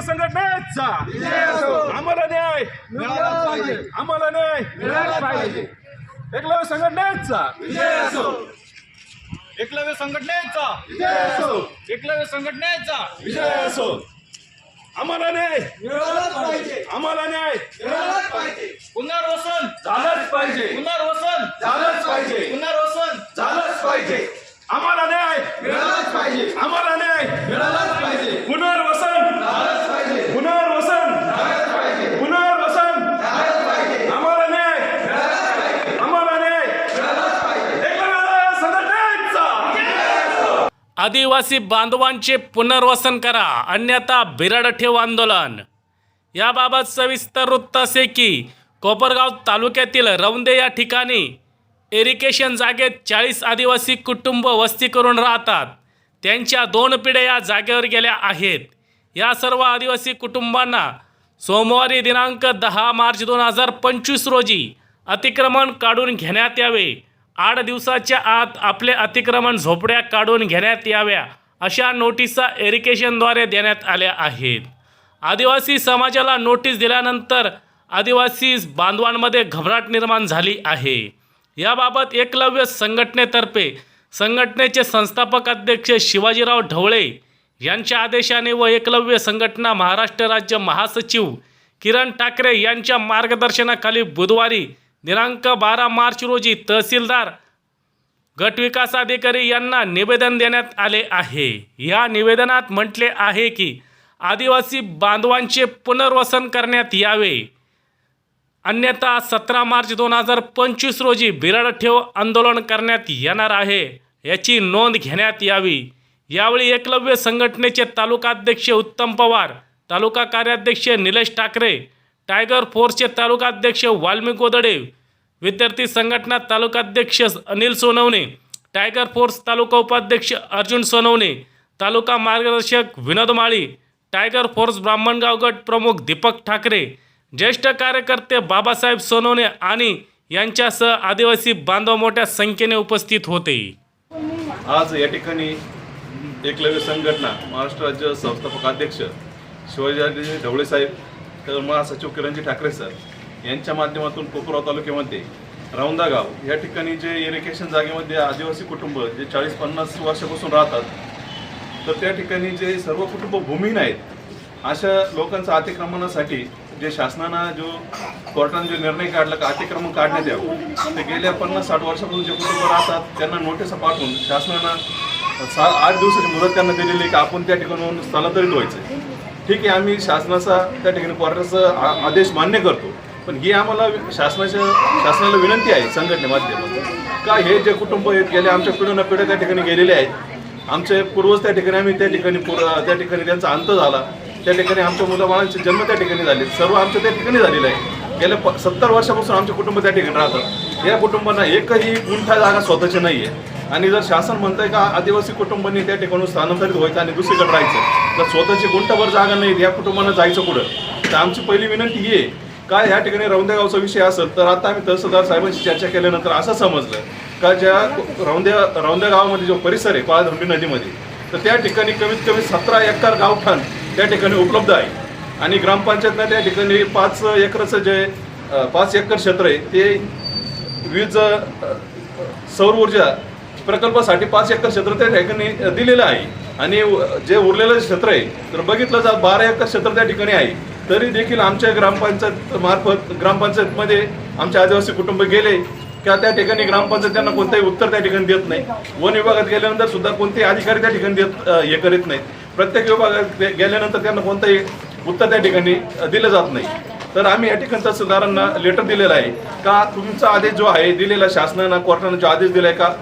संघटनेचा आम्हाला न्याय आम्हाला न्याय पाहिजे. एकलव्य संघटनेचा एकलव्य संघटनेचा एकलव्य संघटनेचा विजय असो आम्हाला न्याय मिळालाच पाहिजे. आम्हाला न्याय मिळालाच पाहिजे. पुनर्वसन झालंच पाहिजे. पुनर्वसन झालंच पाहिजे. पुनर्वसन झालंच पाहिजे आम्हाला न्याय मिळालाच पाहिजे आम्हाला न्याय मिळालाच पाहिजे पुनर्वसन झालंच पाहिजे पुनर्वसन झालंच पाहिजे पुनर्वसन झालंच पाहिजे आम्हाला न्याय मिळालाच पाहिजे आम्हाला न्याय मिळालाच पाहिजे एकलव्य संघटनेचा आदिवासी बांधवांचे पुनर्वसन करा अन्यथा बिरड ठेव आंदोलन. याबाबत सविस्तर वृत्त असे की कोपरगाव तालुक्यातील रौंदे या ठिकाणी इरिगेशन जागेत चाळीस आदिवासी कुटुंब वस्ती करून राहतात. त्यांच्या दोन पिढ्या या जागेवर गेल्या आहेत. या सर्व आदिवासी कुटुंबांना सोमवारी दिनांक दहा मार्च दोन हजार पंचवीस रोजी अतिक्रमण काढून घेण्यात यावे. आठ दिवसाच्या आत आपले अतिक्रमण झोपड्या काढून घेण्यात याव्या अशा नोटिसा एरिकेशनद्वारे देण्यात आल्या आहेत. आदिवासी समाजाला नोटीस दिल्यानंतर आदिवासी बांधवांमध्ये घबराट निर्माण झाली आहे. याबाबत एकलव्य संघटनेतर्फे संघटनेचे संस्थापक अध्यक्ष शिवाजीराव ढवळे यांच्या आदेशाने व एकलव्य संघटना महाराष्ट्र राज्य महासचिव किरण ठाकरे यांच्या मार्गदर्शनाखाली बुधवारी दिनांक बारा मार्च रोजी तहसीलदार गट विकास अधिकारी यांना निवेदन देण्यात आले आहे. या निवेदनात म्हटले आहे की आदिवासी बांधवांचे पुनर्वसन करण्यात यावे. अन्यथा सतरा मार्च दोन हजार पंचवीस रोजी बिरड ठेव आंदोलन करण्यात येणार आहे. याची नोंद घेण्यात यावी. यावेळी एकलव्य संघटनेचे तालुकाध्यक्ष उत्तम पवार तालुका कार्याध्यक्ष निलेश ठाकरे टायगर फोर्सचे तालुकाध्यक्ष वाल्मिक गोदडे विद्यार्थी संघटना तालुकाध्यक्ष अनिल सोनवणे टायगर फोर्स तालुका उपाध्यक्ष अर्जुन सोनवणे तालुका मार्गदर्शक विनोद माळी टायगर फोर्स ब्राह्मणगाव गट प्रमुख दीपक ठाकरे ज्येष्ठ कार्यकर्ते बाबासाहेब सोनवणे आणि यांच्यासह आदिवासी बांधव मोठ्या संख्येने उपस्थित होते. आज या ठिकाणी एकलव्य संघटना महाराष्ट्र राज्य संस्थापक अध्यक्ष शिवाजी ढवळे साहेब तर महासचिव किरणजी ठाकरे सर यांच्या माध्यमातून कोपराव तालुक्यामध्ये राऊंदा गाव या ठिकाणी जे इरिगेशन जागेमध्ये आदिवासी कुटुंब जे चाळीस पन्नास वर्षापासून राहतात तर त्या ठिकाणी जे सर्व कुटुंब भूमिहीन आहेत अशा लोकांचं अतिक्रमणासाठी जे शासनानं जो कोर्टाने जो निर्णय काढला का अतिक्रमण काढण्यात यावं. ते गेल्या पन्नास साठ वर्षापासून जे कुटुंब राहतात त्यांना नोटिसा पाठवून शासनानं सा आठ दिवसाची मुदत त्यांना दिलेली की आपण त्या ठिकाणाहून स्थलांतरित व्हायचं ठीक आहे आम्ही शासनाचा त्या ठिकाणी क्वार्टरचा आ- आदेश मान्य करतो पण ही आम्हाला शासनाच्या शासनाला विनंती आहे संघटनेमाध्यमातून का हे जे कुटुंब आहेत गेले आमच्या पिढ्या पिढ्या त्या ठिकाणी गेलेले आहेत. आमचे पूर्वज त्या ठिकाणी आम्ही त्या ठिकाणी त्या ठिकाणी त्यांचा अंत झाला. त्या ठिकाणी आमच्या मुलाबाळांचे जन्म त्या ठिकाणी झाले. सर्व आमच्या त्या ठिकाणी झालेलं आहे गेल्या प सत्तर वर्षापासून आमचे कुटुंब त्या ठिकाणी राहतात. या कुटुंबांना एकही गुंठा जागा स्वतःची नाही आहे आणि जर शासन म्हणतंय का आदिवासी कुटुंबांनी त्या ठिकाणून स्थानांतरित व्हायचं आणि दुसरीकडे राहायचं तर स्वतःची गुंठभर जागा नाही या कुटुंबांना जायचं कुठं? तर आमची पहिली विनंती ही आहे का ह्या ठिकाणी रौंदेगावचा विषय असेल तर आता आम्ही तहसीलदार साहेबांशी चर्चा केल्यानंतर असं समजलं का ज्या रौंद्या रौंद्या गावामध्ये जो परिसर आहे पाळधुंडी नदीमध्ये तर त्या ठिकाणी कमीत कमी सतरा एकर गावठाण त्या ठिकाणी उपलब्ध आहे. आणि ग्रामपंचायतनं त्या ठिकाणी पाच एकरचं जे पाच एकर क्षेत्र आहे ते वीज सौर ऊर्जा प्रकल्पासाठी पाच एकर क्षेत्र त्या ठिकाणी दिलेलं आहे. आणि जे उरलेलं क्षेत्र आहे तर बघितलं जात बारा एकर क्षेत्र त्या ठिकाणी आहे. तरी देखील आमच्या ग्रामपंचायत मार्फत ग्रामपंचायतमध्ये आमचे आदिवासी कुटुंब गेले. त्या त्या ठिकाणी ग्रामपंचायत त्यांना कोणतंही उत्तर त्या ठिकाणी देत नाही. वन विभागात गेल्यानंतर सुद्धा कोणतेही अधिकारी त्या ठिकाणी देत हे करीत नाहीत. प्रत्येक विभागात गेल्यानंतर त्यांना कोणतंही उत्तर त्या ठिकाणी दिलं जात नाही. तर आम्ही या ठिकाणी तहसीलदारांना लेटर दिलेलं आहे. का तुमचा आदेश जो आहे दिलेला शासनानं कोर्टानं जो आदेश दिलाय का?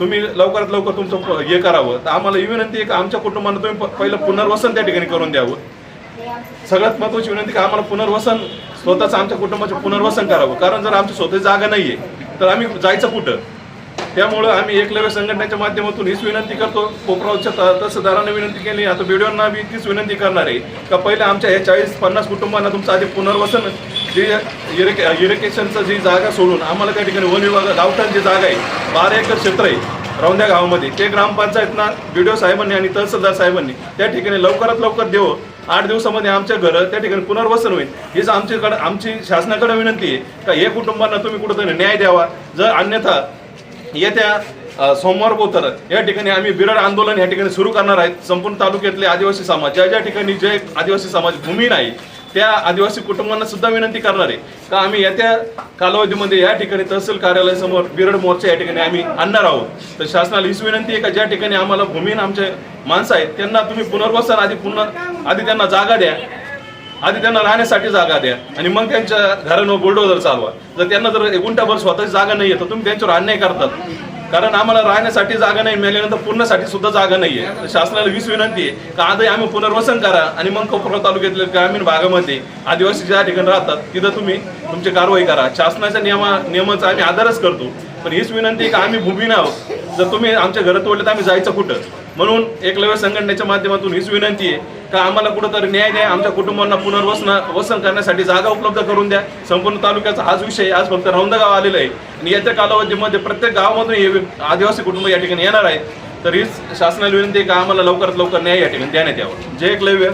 तुम्ही लवकरात लवकर तुमचं हे करावं. तर आम्हाला ही विनंती आहे की आमच्या कुटुंबानं तुम्ही प- पहिलं पुनर्वसन त्या ठिकाणी करून द्यावं. सगळ्यात महत्वाची विनंती की आम्हाला पुनर्वसन स्वतःचं आमच्या कुटुंबाचं पुनर्वसन करावं. कारण जर आमची स्वतःची जागा नाही आहे तर आम्ही जायचं कुठं? त्यामुळं आम्ही एकलव्य संघटनेच्या माध्यमातून हीच विनंती करतो. कोपरावच्या तहसीलदारांना विनंती केली. आता व्हिडिओना बी तीच विनंती करणार आहे का पहिले आमच्या या चाळीस पन्नास कुटुंबांना तुमचं आधी पुनर्वसन जे इरिके इरिकेशनचं जी जागा सोडून आम्हाला त्या ठिकाणी वन विभाग गावठाण जी जागा आहे बारा एकर क्षेत्र आहे रौंद्या गावामध्ये ते ग्रामपंचायतना बी साहेबांनी आणि तहसीलदार साहेबांनी त्या ठिकाणी लवकरात लवकर देवं. आठ दिवसामध्ये आमच्या घरं त्या ठिकाणी पुनर्वसन होईल. हीच आमच्याकडं आमची शासनाकडे विनंती आहे का हे कुटुंबांना तुम्ही कुठंतरी न्याय द्यावा. जर अन्यथा येत्या सोमवार पोतर या ठिकाणी आम्ही बिरड आंदोलन या ठिकाणी सुरू करणार आहेत. संपूर्ण तालुक्यातले आदिवासी समाज ज्या ज्या ठिकाणी जे आदिवासी समाज भूमी नाही त्या आदिवासी कुटुंबांना सुद्धा विनंती करणार आहे. का आम्ही येत्या कालावधीमध्ये या ठिकाणी तहसील कार्यालयासमोर बिरड मोर्चा या ठिकाणी आम्ही आणणार आहोत. तर शासनाला हीच विनंती आहे का ज्या ठिकाणी आम्हाला भूमीन आमचे माणसं आहेत त्यांना तुम्ही पुनर्वसन आधी पुन्हा आधी त्यांना जागा द्या. आधी त्यांना राहण्यासाठी जागा द्या. आणि मग त्यांच्या घरानं बुलडोजर चालवा. जर त्यांना जर एक गुंठाभर स्वतःची जागा नाही आहे तर तुम्ही त्यांच्यावर अन्याय करतात. कारण आम्हाला राहण्यासाठी जागा नाही मिळाल्यानंतर पूर्णसाठी सुद्धा जागा नाही आहे शासनाला वीस विनंती आहे का आधी आम्ही पुनर्वसन करा आणि मग कोपरगाव तालुक्यातल्या ग्रामीण भागामध्ये आदिवासी ज्या ठिकाणी राहतात तिथं तुम्ही तुमची कारवाई करा. शासनाच्या नियमा नियमाचा आम्ही आदरच करतो. पण हीच विनंती का आम्ही भूमी आहोत. जर तुम्ही आमच्या घरात तोडले तर आम्ही जायचं कुठं? म्हणून एकलव्य संघटनेच्या माध्यमातून हीच विनंती आहे का आम्हाला कुठंतरी न्याय द्या आमच्या कुटुंबांना पुनर्वसन वसन करण्यासाठी जागा उपलब्ध करून द्या. संपूर्ण तालुक्याचा हाच विषय आज फक्त रौंदगाव आलेला आहे. आणि याच्या कालावधीमध्ये प्रत्येक गावामधून हे आदिवासी कुटुंब या ठिकाणी येणार आहे. तर हीच शासनाला विनंती आहे का आम्हाला लवकरात लवकर न्याय या ठिकाणी देण्यात यावं. जय एकलव्य.